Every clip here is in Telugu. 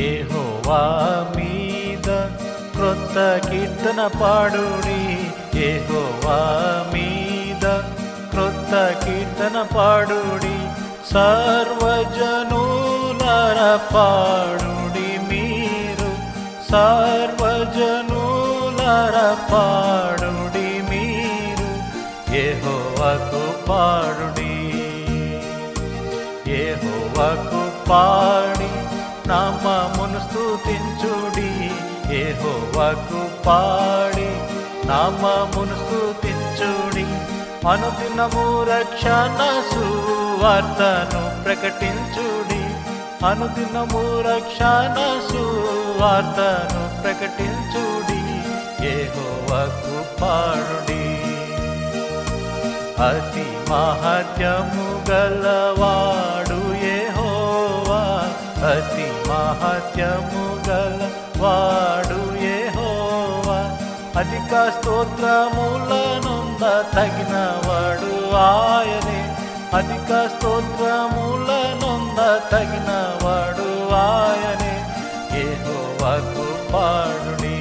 ఏహోవా మీద క్రొత్త కీర్తన పాడుడి. ఏహోవా మీద క్రొత్త కీర్తన పాడుడి. సర్వజనులర పాడుడి మీరు. సర్వజనులర పాడుడి మీరు. ఏహోవకు పాడుడి ఏహోవకు పాడి నామ యెహోవాకు పాడి నామమును స్థుతించుడి అనుదినము రక్షణ సువార్తను ప్రకటించుడి. అనుదినము రక్షణ సువార్తను ప్రకటించుడి. యెహోవాకు పాడుడి. అతి మహత్యము గలవాడు ఏహోవా అతి మహత్యము గలవాడు అధిక స్తోత్రములనుంద తగిన వాడు ఆయనే. అధిక స్తోత్రములనుంద తగిన వాడు ఆయనే. యెహోవాకు పాడుని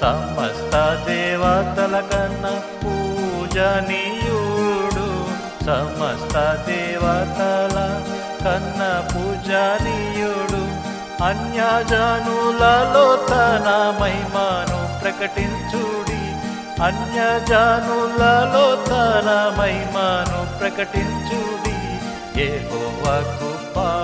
సమస్త దేవతల కన్నా పూజనీయుడు సమస్త దేవతల కన్న పూజనీయుడు అన్యజనులలో తన మహిమను ప్రకటించుడి. అన్యజనులలో తన మహిమను ప్రకటించుడి. యెహోవాకు పాడు